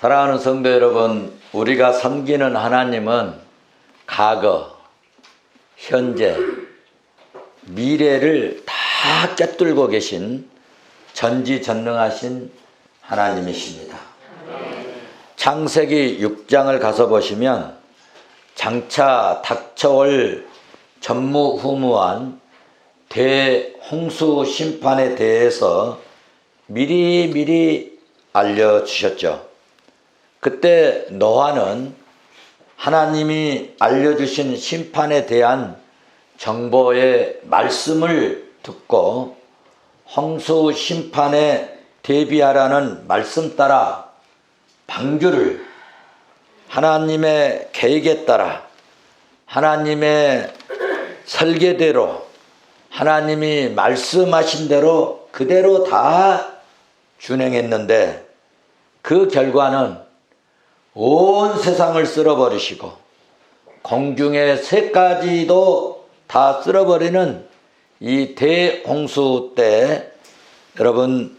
사랑하는 성도 여러분, 우리가 섬기는 하나님은 과거, 현재, 미래를 다 꿰뚫고 계신 전지전능하신 하나님이십니다. 창세기 6장을 가서 보시면 장차 닥쳐올 전무후무한 대홍수 심판에 대해서 미리미리 알려주셨죠. 그때 노아는 하나님이 알려주신 심판에 대한 정보의 말씀을 듣고 홍수 심판에 대비하라는 말씀 따라 방주를 하나님의 계획에 따라 하나님의 설계대로 하나님이 말씀하신 대로 그대로 다 준행했는데 그 결과는 온 세상을 쓸어버리시고 공중의 새까지도 다 쓸어버리는 이 대홍수 때 여러분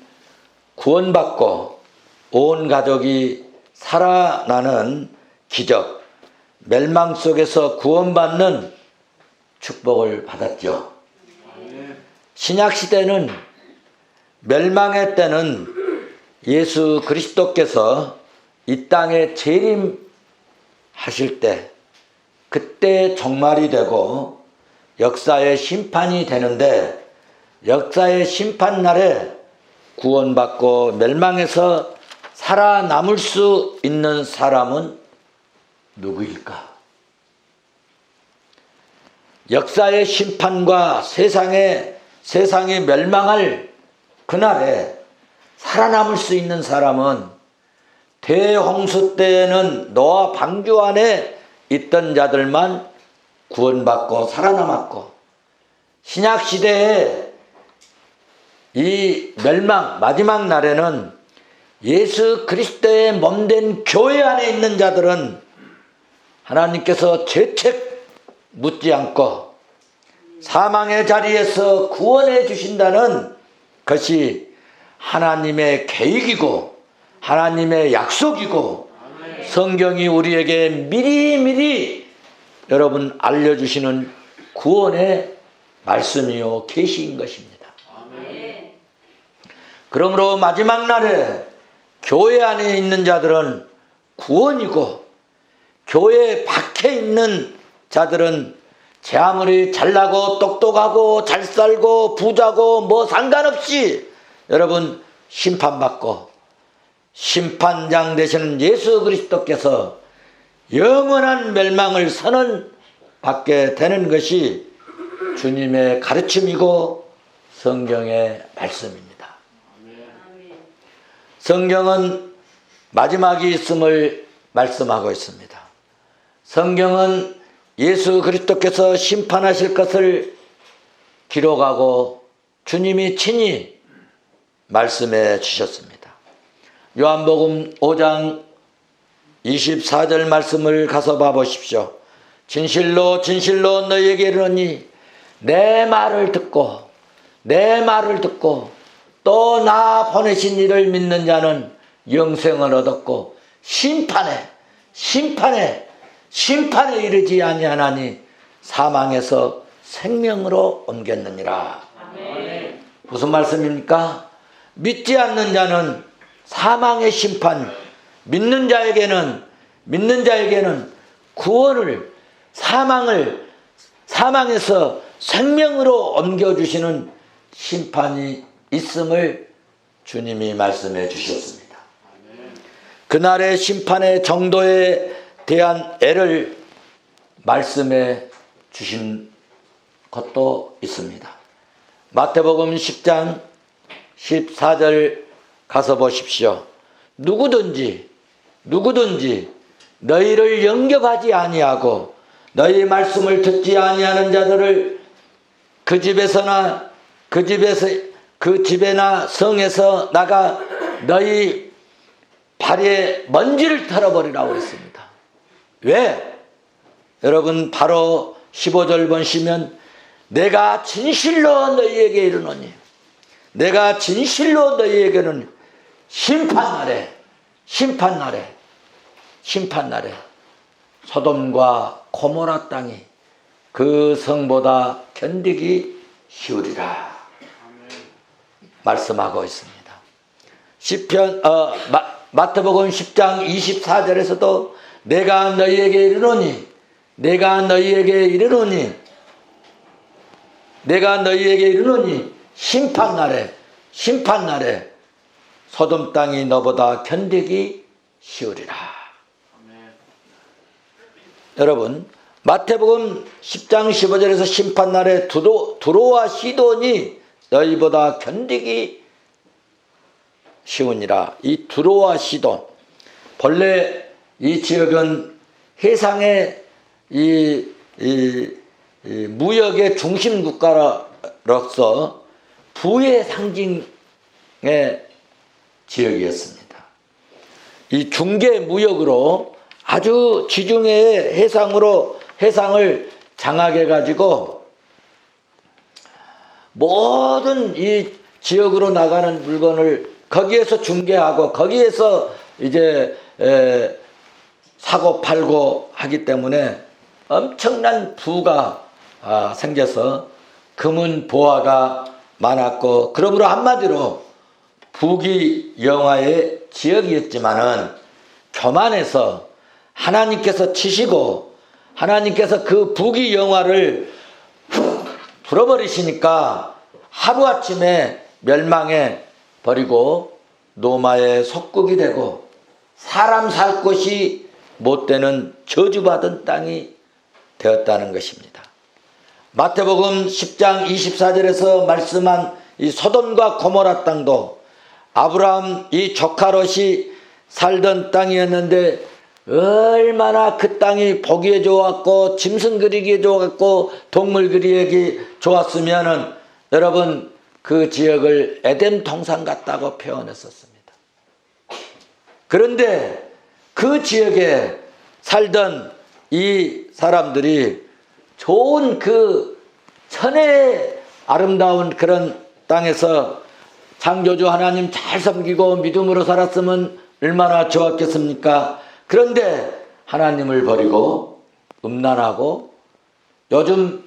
구원받고 온 가족이 살아나는 기적, 멸망 속에서 구원받는 축복을 받았죠. 신약 시대는 멸망의 때는 예수 그리스도께서 이 땅에 재림하실 때 그때 종말이 되고 역사의 심판이 되는데 역사의 심판 날에 구원받고 멸망에서 살아남을 수 있는 사람은 누구일까? 역사의 심판과 세상의 세상이 멸망할 그날에 살아남을 수 있는 사람은 대홍수 때에는 노아 방주 안에 있던 자들만 구원받고 살아남았고 신약 시대에 이 멸망 마지막 날에는 예수 그리스도의 몸된 교회 안에 있는 자들은 하나님께서 죄책 묻지 않고 사망의 자리에서 구원해 주신다는 것이 하나님의 계획이고 하나님의 약속이고 성경이 우리에게 미리미리 여러분 알려주시는 구원의 말씀이요 계시인 것입니다. 그러므로 마지막 날에 교회 안에 있는 자들은 구원이고 교회 밖에 있는 자들은 제 아무리 잘나고 똑똑하고 잘 살고 부자고 뭐 상관없이 여러분 심판받고 심판장 되시는 예수 그리스도께서 영원한 멸망을 선언 받게 되는 것이 주님의 가르침이고 성경의 말씀입니다. 성경은 마지막이 있음을 말씀하고 있습니다. 성경은 예수 그리스도께서 심판하실 것을 기록하고 주님이 친히 말씀해 주셨습니다. 요한복음 5장 24절 말씀을 가서 봐 보십시오. 진실로 진실로 너희에게 이르노니 내 말을 듣고 내 말을 듣고 또 나 보내신 이를 믿는 자는 영생을 얻었고 심판에 심판에 심판에 이르지 아니하나니 사망에서 생명으로 옮겼느니라. 무슨 말씀입니까? 믿지 않는 자는 사망의 심판, 믿는 자에게는 믿는 자에게는 구원을 사망을 사망에서 생명으로 옮겨 주시는 심판이 있음을 주님이 말씀해 주셨습니다. 그날의 심판의 정도에 대한 애를 말씀해 주신 것도 있습니다. 마태복음 10장 14절 가서 보십시오. 누구든지 누구든지 너희를 영접하지 아니하고 너희 말씀을 듣지 아니하는 자들을 그 집에서나 그 집에서 그 집에나 성에서 나가 너희 발에 먼지를 털어버리라고 그랬습니다. 왜? 여러분 바로 15절 보시면 내가 진실로 너희에게 이르노니 내가 진실로 너희에게는 심판날에 심판 날에 심판 날에 소돔과 고모라 땅이 그 성보다 견디기 쉬우리라 말씀하고 있습니다. 시편 어 마, 마태복음 10장 24절에서도 내가 너희에게 이르노니 내가 너희에게 이르노니 내가 너희에게 이르노니 심판 날에 심판 날에 소돔 땅이 너보다 견디기 쉬우리라. 여러분 마태복음 10장 15절에서 심판 날에 두로, 두로와 시돈이 너희보다 견디기 쉬우니라. 이 두로와 시돈 본래 이 지역은 해상의 이, 이, 이 무역의 중심 국가로서 부의 상징의 지역이었습니다. 이 중개 무역으로 아주 지중해의 해상으로 해상을 장악해 가지고 모든 이 지역으로 나가는 물건을 거기에서 중개하고 거기에서 이제 에, 사고 팔고 하기 때문에 엄청난 부가 아, 생겨서 금은 보화가 많았고 그러므로 한마디로 부귀 영화의 지역이었지만은 교만해서 하나님께서 치시고 하나님께서 그 부귀 영화를 불어버리시니까 하루아침에 멸망해 버리고 노마의 속국이 되고 사람 살 곳이 못 되는 저주받은 땅이 되었다는 것입니다. 마태복음 10장 24절에서 말씀한 이 소돔과 고모라 땅도 아브라함 이 조카 롯이 살던 땅이었는데 얼마나 그 땅이 보기에 좋았고 짐승 그리기에 좋았고 동물 그리기 좋았으면은 여러분 그 지역을 에덴 동산 같다고 표현했었습니다. 그런데 그 지역에 살던 이 사람들이 좋은 그 천의 아름다운 그런 땅에서 창조주 하나님 잘 섬기고 믿음으로 살았으면 얼마나 좋았겠습니까? 그런데 하나님을 버리고 음란하고 요즘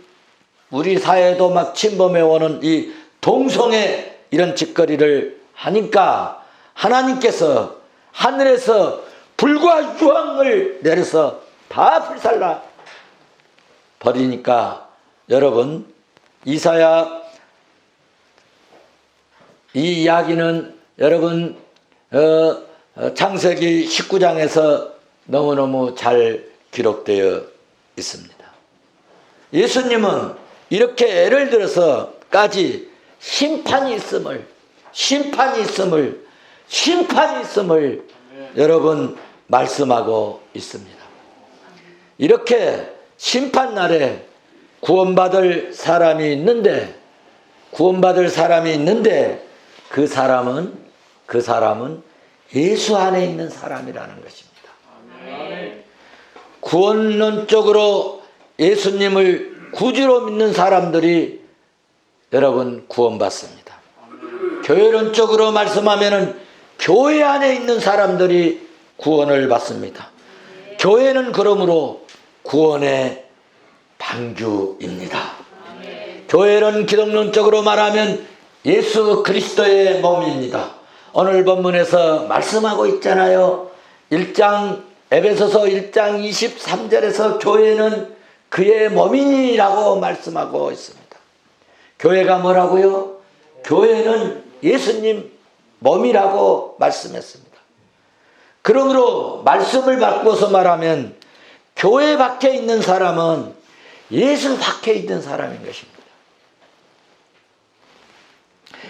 우리 사회도 막 침범해 오는 이 동성애 이런 짓거리를 하니까 하나님께서 하늘에서 불과 유황을 내려서 다 불살라 버리니까 여러분 이사야 이 이야기는 여러분 어, 어, 창세기 19장에서 너무너무 잘 기록되어 있습니다. 예수님은 이렇게 예를 들어서까지 심판이 있음을 심판이 있음을 심판이 있음을 여러분 말씀하고 있습니다. 이렇게 심판 날에 구원받을 사람이 있는데 구원받을 사람이 있는데 그 사람은 그 사람은 예수 안에 있는 사람이라는 것입니다. 구원론적으로 예수님을 구주로 믿는 사람들이 여러분 구원받습니다. 교회론적으로 말씀하면은 교회 안에 있는 사람들이 구원을 받습니다. 교회는 그러므로 구원의 방주입니다. 교회는 기독론적으로 말하면 예수 그리스도의 몸입니다. 오늘 본문에서 말씀하고 있잖아요. 1장 에베소서 1장 23절에서 교회는 그의 몸이라고 말씀하고 있습니다. 교회가 뭐라고요? 교회는 예수님 몸이라고 말씀했습니다. 그러므로 말씀을 바꿔서 말하면 교회 밖에 있는 사람은 예수 밖에 있는 사람인 것입니다.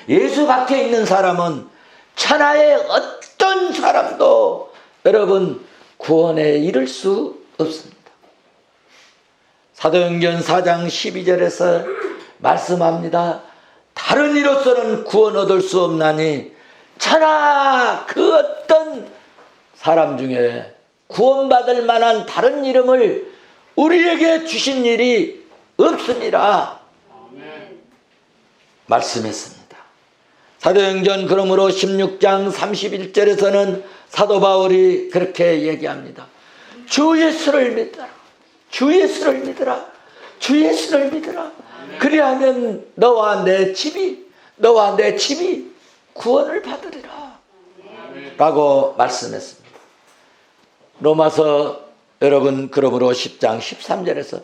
예수 밖에 있는 사람은 천하의 어떤 사람도 여러분 구원에 이를 수 없습니다. 사도행전 4장 12절에서 말씀합니다. 다른 이로서는 구원 얻을 수 없나니 천하 그 어떤 사람 중에 구원받을 만한 다른 이름을 우리에게 주신 일이 없습니다. 말씀했습니다. 사도행전 그러므로 16장 31절에서는 사도 바울이 그렇게 얘기합니다. 주 예수를 믿어라. 주 예수를 믿어라. 주 예수를 믿어라. 그리하면 너와 내 집이 너와 내 집이 구원을 받으리라. 라고 말씀했습니다. 로마서 여러분 그러므로 10장 13절에서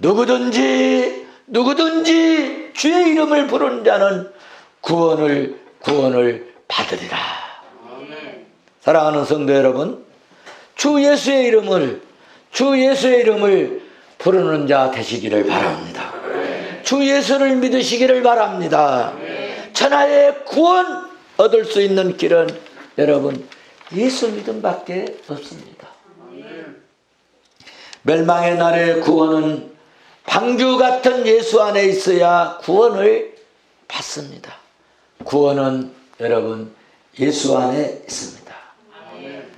누구든지 누구든지 주의 이름을 부르는 자는 구원을 구원을 받으리라. 사랑하는 성도 여러분, 주 예수의 이름을 주 예수의 이름을 부르는 자 되시기를 바랍니다. 주 예수를 믿으시기를 바랍니다. 천하의 구원 얻을 수 있는 길은 여러분 예수 믿음밖에 없습니다. 멸망의 날의 구원은 방주 같은 예수 안에 있어야 구원을 받습니다. 구원은 여러분 예수 안에 있습니다.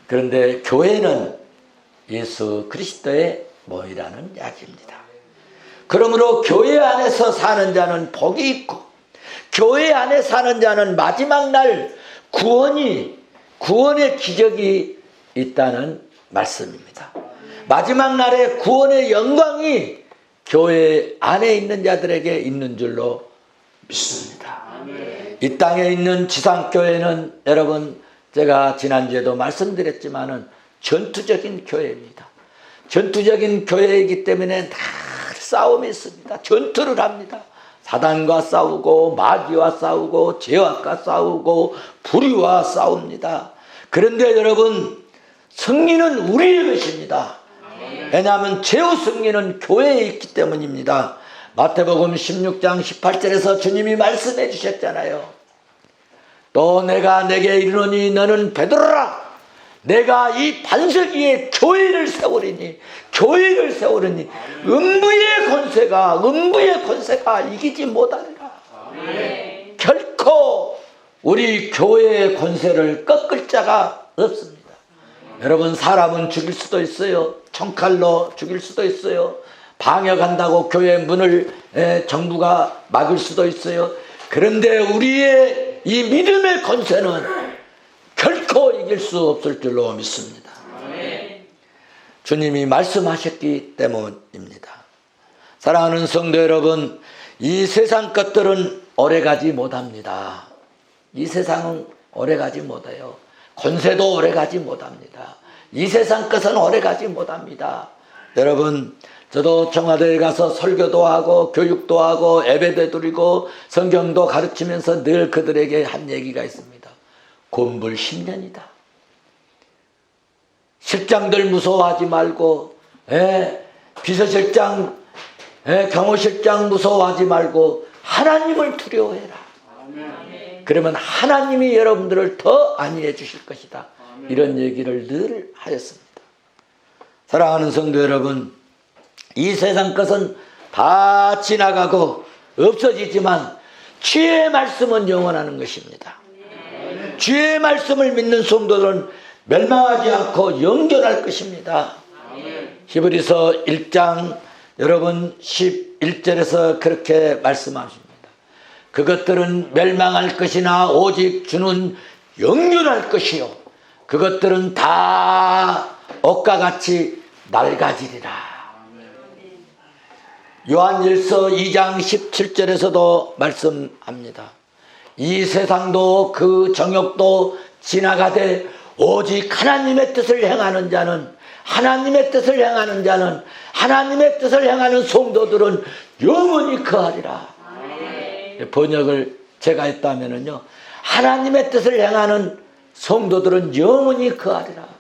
그런데 교회는 예수 그리스도의 모이라는 이야기입니다. 그러므로 교회 안에서 사는 자는 복이 있고 교회 안에 사는 자는 마지막 날 구원이 구원의 기적이 있다는 말씀입니다. 마지막 날에 구원의 영광이 교회 안에 있는 자들에게 있는 줄로 믿습니다. 이 땅에 있는 지상교회는 여러분 제가 지난주에도 말씀드렸지만은 전투적인 교회입니다. 전투적인 교회이기 때문에 다 싸움이 있습니다. 전투를 합니다. 사단과 싸우고 마귀와 싸우고 죄악과 싸우고 불의와 싸웁니다. 그런데 여러분 승리는 우리의 것입니다. 왜냐하면 최후 승리는 교회에 있기 때문입니다. 마태복음 16장 18절에서 주님이 말씀해 주셨잖아요. 또 내가 내게 이르노니 너는 베드로라. 내가 이 반석 위에 교회를 세우리니 교회를 세우리니 음부의 권세가 음부의 권세가 이기지 못하리라. 결코 우리 교회의 권세를 꺾을 자가 없습니다. 여러분 사람은 죽일 수도 있어요. 총칼로 죽일 수도 있어요. 방역한다고 교회 문을 에, 정부가 막을 수도 있어요. 그런데 우리의 이 믿음의 권세는 결코 이길 수 없을 줄로 믿습니다. 주님이 말씀하셨기 때문입니다. 사랑하는 성도 여러분, 이 세상 것들은 오래가지 못합니다. 이 세상은 오래가지 못해요. 권세도 오래가지 못합니다. 이 세상 것은 오래가지 못합니다. 여러분, 저도 청와대에 가서 설교도 하고 교육도 하고 예배도 드리고 성경도 가르치면서 늘 그들에게 한 얘기가 있습니다. 곤불 10년이다. 실장들 무서워하지 말고, 예, 비서실장, 예, 경호실장 무서워하지 말고 하나님을 두려워해라. 그러면 하나님이 여러분들을 더 안위해 주실 것이다. 이런 얘기를 늘 하였습니다. 사랑하는 성도 여러분, 이 세상 것은 다 지나가고 없어지지만 주의 말씀은 영원하는 것입니다. 주의 말씀을 믿는 성도들은 멸망하지 않고 영존할 것입니다. 히브리서 1장 여러분 11절에서 그렇게 말씀하십니다. 그것들은 멸망할 것이나 오직 주는 영존할 것이요. 그것들은 다 옷과 같이 낡아지리라. 요한일서 2장 17절에서도 말씀합니다. 이 세상도 그 정욕도 지나가되 오직 하나님의 뜻을 행하는 자는 하나님의 뜻을 행하는 자는 하나님의 뜻을 행하는 성도들은 영원히 거하리라. 번역을 제가 했다면은요. 하나님의 뜻을 행하는 성도들은 영원히 거하리라.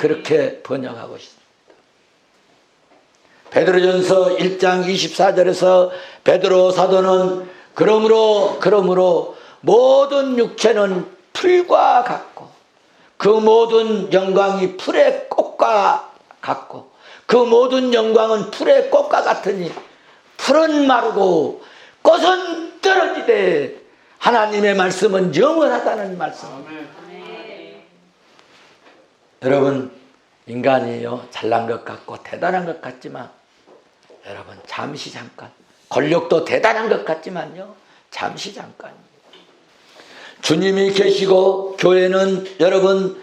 그렇게 번역하고 있습니다. 베드로전서 1장 24절에서 베드로 사도는 그러므로 그러므로 모든 육체는 풀과 같고 그 모든 영광이 풀의 꽃과 같고 그 모든 영광은 풀의 꽃과 같으니 풀은 마르고 꽃은 떨어지되 하나님의 말씀은 영원하다는 말씀. 여러분 인간이요 잘난 것 같고 대단한 것 같지만 여러분 잠시 잠깐 권력도 대단한 것 같지만요 잠시 잠깐입니다. 주님이 계시고 교회는 여러분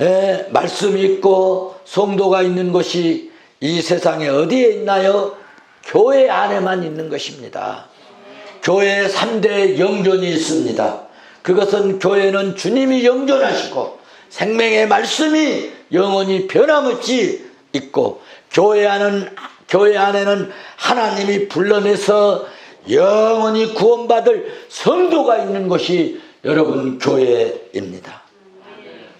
에, 말씀이 있고 성도가 있는 곳이 이 세상에 어디에 있나요? 교회 안에만 있는 것입니다. 교회에 3대 영존이 있습니다. 그것은 교회는 주님이 영존하시고 생명의 말씀이 영원히 변함없이 있고 교회 안은 교회 안에는 하나님이 불러내서 영원히 구원받을 성도가 있는 것이 여러분 교회입니다.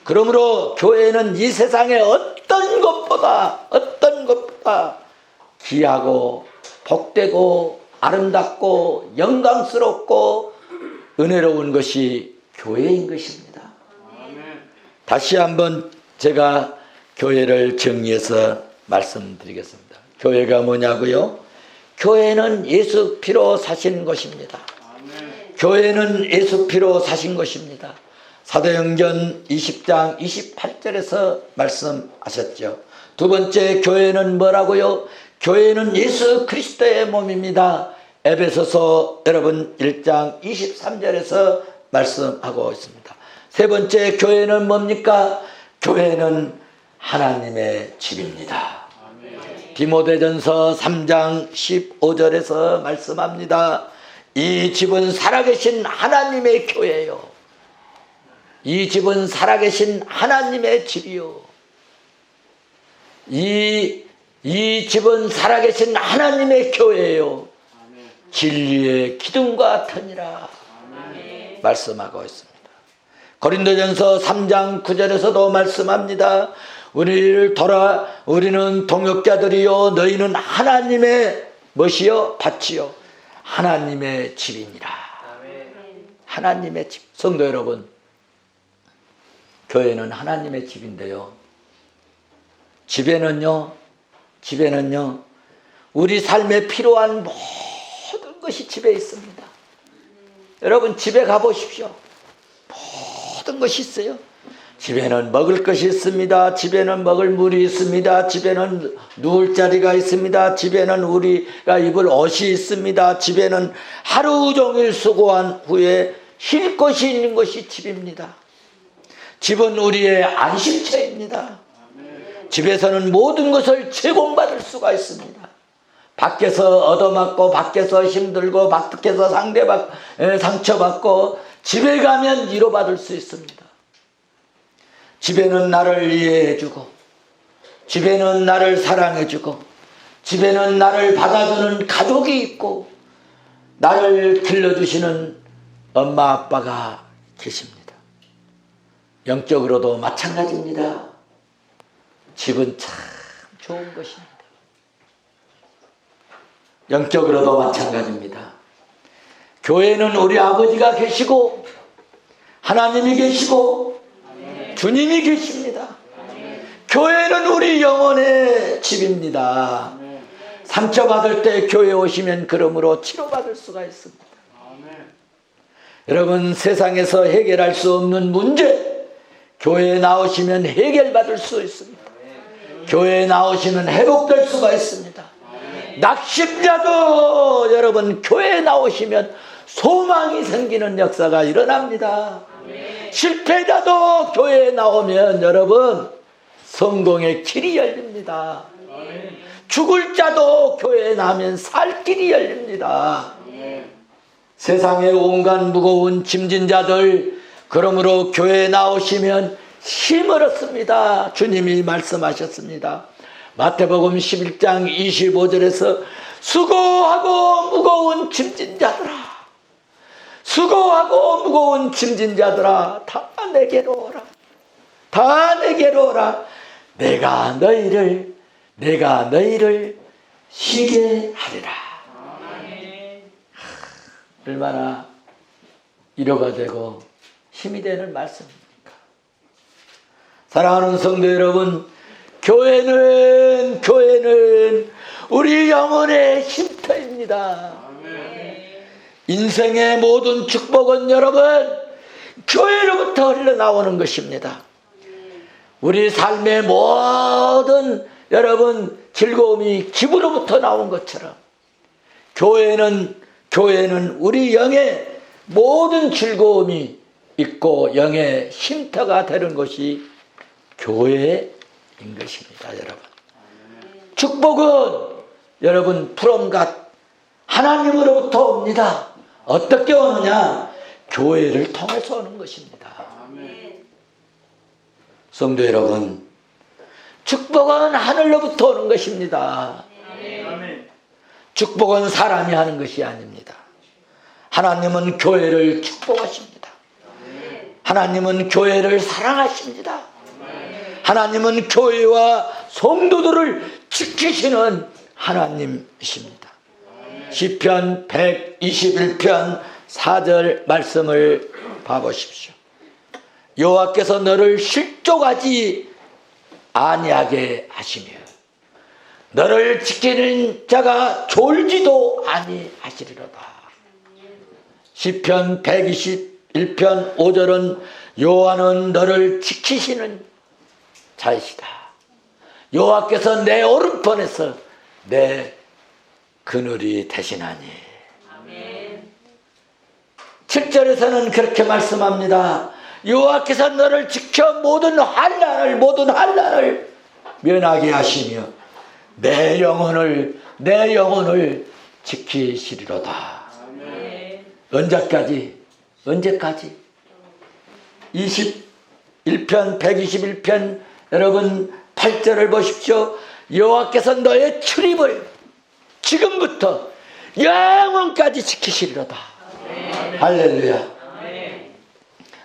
그러므로 교회는 이 세상의 어떤 것보다 어떤 것보다 귀하고 복되고 아름답고 영광스럽고 은혜로운 것이 교회인 것입니다. 다시 한번 제가 교회를 정리해서 말씀드리겠습니다. 교회가 뭐냐고요? 교회는 예수 피로 사신 것입니다. 교회는 예수 피로 사신 것입니다. 사도행전 20장 28절에서 말씀하셨죠. 두 번째 교회는 뭐라고요? 교회는 예수 그리스도의 몸입니다. 에베소서 여러분 1장 23절에서 말씀하고 있습니다. 세 번째 교회는 뭡니까? 교회는 하나님의 집입니다. 디모데전서 3장 15절에서 말씀합니다. 이 집은 살아계신 하나님의 교회요. 이 집은 살아계신 하나님의 집이요. 이, 이 집은 살아계신 하나님의 교회요. 진리의 기둥과 같으니라. 말씀하고 있습니다. 고린도전서 3장 9절에서도 말씀합니다. 우리를 돌아 우리는 동역자들이요 너희는 하나님의 멋이요 밭이요 하나님의 집이니라. 하나님의 집. 성도 여러분, 교회는 하나님의 집인데요. 집에는요, 집에는요, 우리 삶에 필요한 모든 것이 집에 있습니다. 여러분, 집에 가보십시오. 모든 것이 있어요. 집에는 먹을 것이 있습니다. 집에는 먹을 물이 있습니다. 집에는 누울 자리가 있습니다. 집에는 우리가 입을 옷이 있습니다. 집에는 하루 종일 수고한 후에 쉴 것이 있는 것이 집입니다. 집은 우리의 안식처입니다. 집에서는 모든 것을 제공받을 수가 있습니다. 밖에서 얻어맞고 밖에서 힘들고 밖에서 상대받 상처받고 집에 가면 위로받을 수 있습니다. 집에는 나를 이해해주고 집에는 나를 사랑해주고 집에는 나를 받아주는 가족이 있고 나를 길러주시는 엄마 아빠가 계십니다. 영적으로도 마찬가지입니다. 집은 참 좋은 것입니다. 영적으로도 마찬가지입니다. 교회는 우리 아버지가 계시고 하나님이 계시고 주님이 계십니다. 교회는 우리 영혼의 집입니다. 상처받을 때 교회 오시면 그러므로 치료받을 수가 있습니다. 여러분 세상에서 해결할 수 없는 문제 교회에 나오시면 해결받을 수 있습니다. 교회에 나오시면 회복될 수가 있습니다. 낙심자도 여러분 교회에 나오시면 소망이 생기는 역사가 일어납니다. 실패자도 교회에 나오면 여러분 성공의 길이 열립니다. 죽을 자도 교회에 나면 살 길이 열립니다. 세상의 온갖 무거운 짐진 자들 그러므로 교회에 나오시면 힘을 얻습니다. 주님이 말씀하셨습니다. 마태복음 11장 25절에서 수고하고 무거운 짐진 자들아 수고하고 무거운 짐진 자들아 다 내게로 오라. 다 내게로 오라. 내가 너희를 내가 너희를 쉬게 하리라. 얼마나 위로가 되고 힘이 되는 말씀입니까? 사랑하는 성도 여러분 교회는 교회는 우리 영혼의 쉼터입니다 인생의 모든 축복은 여러분 교회로부터 흘러나오는 것입니다. 우리 삶의 모든 여러분 즐거움이 기부로부터 나온 것처럼 교회는 교회는 우리 영의 모든 즐거움이 있고 영의 쉼터가 되는 것이 교회인 것입니다, 여러분. 축복은 여러분 프롬 갓 하나님으로부터 옵니다. 어떻게 오느냐? 교회를 통해서 오는 것입니다. 성도 여러분, 축복은 하늘로부터 오는 것입니다. 축복은 사람이 하는 것이 아닙니다. 하나님은 교회를 축복하십니다. 하나님은 교회를 사랑하십니다. 하나님은 교회와 성도들을 지키시는 하나님이십니다. 시편 121편 4절 말씀을 봐보십시오. 여호와께서 너를 실족하지 아니하게 하시며 너를 지키는 자가 졸지도 아니하시리로다. 시편 121편 5절은 여호와는 너를 지키시는 자이시다. 여호와께서 내 오른편에서 내 그늘이 되시나니. 7절에서는 그렇게 말씀합니다. 여호와께서 너를 지켜 모든 환난을 모든 환난을 면하게 하시며 내 영혼을 내 영혼을 지키시리로다. 언제까지? 언제까지? 21편 121편 여러분 8절을 보십시오. 여호와께서 너의 출입을 지금부터 영원까지 지키시리로다. 할렐루야.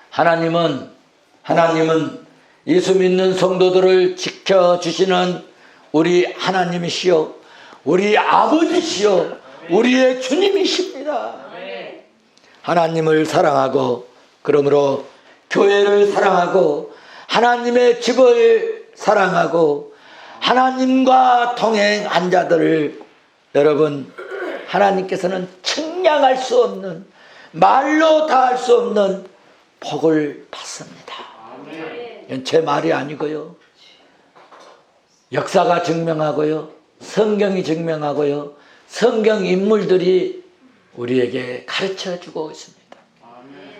하나님은 하나님은 예수 믿는 성도들을 지켜 주시는 우리 하나님이시요 우리 아버지시요 우리의 주님이십니다. 하나님을 사랑하고 그러므로 교회를 사랑하고 하나님의 집을 사랑하고 하나님과 동행한 자들을 여러분 하나님께서는 측량할 수 없는 말로 다 할 수 없는 복을 받습니다. 이건 제 말이 아니고요. 역사가 증명하고요. 성경이 증명하고요. 성경 인물들이 우리에게 가르쳐 주고 있습니다.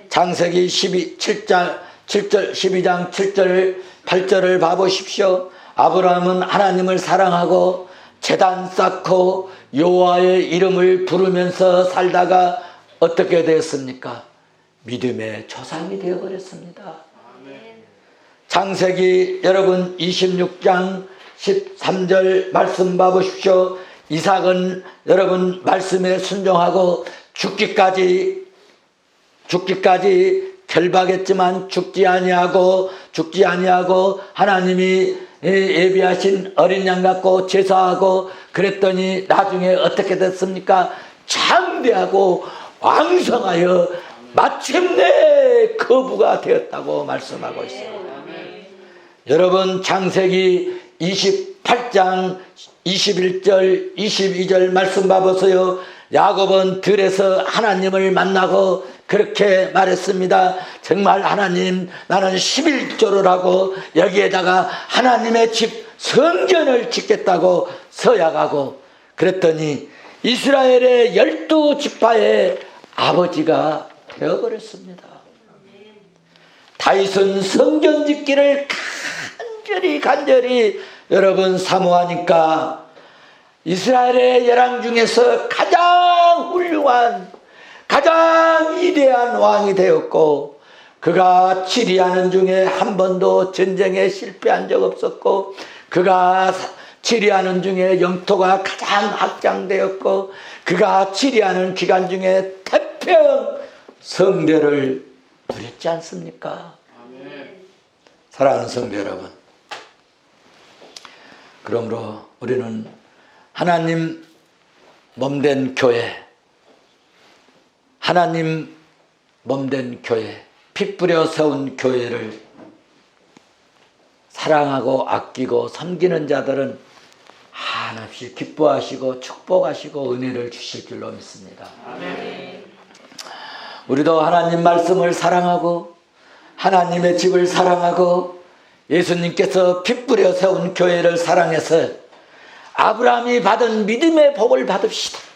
장세기 12, 7장, 7절, 12장 7절, 8절을 봐보십시오. 아브라함은 하나님을 사랑하고 재단 쌓고 여호와의 이름을 부르면서 살다가 어떻게 되었습니까? 믿음의 조상이 되어버렸습니다. 장세기 여러분 26장 13절 말씀 봐보십시오. 이삭은 여러분 말씀에 순종하고 죽기까지 죽기까지 결박했지만 죽지 아니하고 죽지 아니하고 하나님이 예비하신 어린 양 갖고 제사하고 그랬더니 나중에 어떻게 됐습니까? 창대하고 왕성하여 마침내 거부가 되었다고 말씀하고 있습니다. 여러분 창세기 28장 21절 22절 말씀 봐보세요. 야곱은 들에서 하나님을 만나고 그렇게 말했습니다. 정말 하나님 나는 11조를 하고 여기에다가 하나님의 집 성전을 짓겠다고 서약하고 그랬더니 이스라엘의 열두 지파의 아버지가 되어버렸습니다. 다윗은 성전 짓기를 간절히 간절히 여러분 사모하니까 이스라엘의 열왕 중에서 가 장 훌륭한 가장 위대한 왕이 되었고 그가 치리하는 중에 한 번도 전쟁에 실패한 적 없었고 그가 치리하는 중에 영토가 가장 확장되었고 그가 치리하는 기간 중에 태평 성대를 누렸지 않습니까? 사랑하는 성도 여러분 그러므로 우리는 하나님 몸된 교회 하나님 몸된 교회 피 뿌려 세운 교회를 사랑하고 아끼고 섬기는 자들은 한없이 기뻐하시고 축복하시고 은혜를 주실 줄로 믿습니다. 우리도 하나님 말씀을 사랑하고 하나님의 집을 사랑하고 예수님께서 피 뿌려 세운 교회를 사랑해서 아브라함이 받은 믿음의 복을 받읍시다.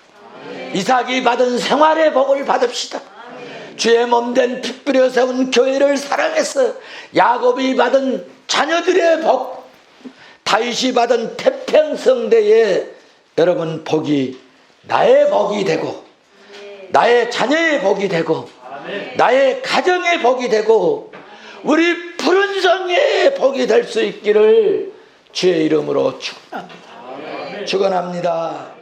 이삭이 받은 생활의 복을 받읍시다. 주의 몸된 핏뿌려 세운 교회를 사랑해서 야곱이 받은 자녀들의 복, 다윗이 받은 태평성대에 여러분 복이 나의 복이 되고 나의 자녀의 복이 되고 나의 가정의 복이 되고 우리 푸른 성의 복이 될 수 있기를 주의 이름으로 축원합니다. 축원합니다.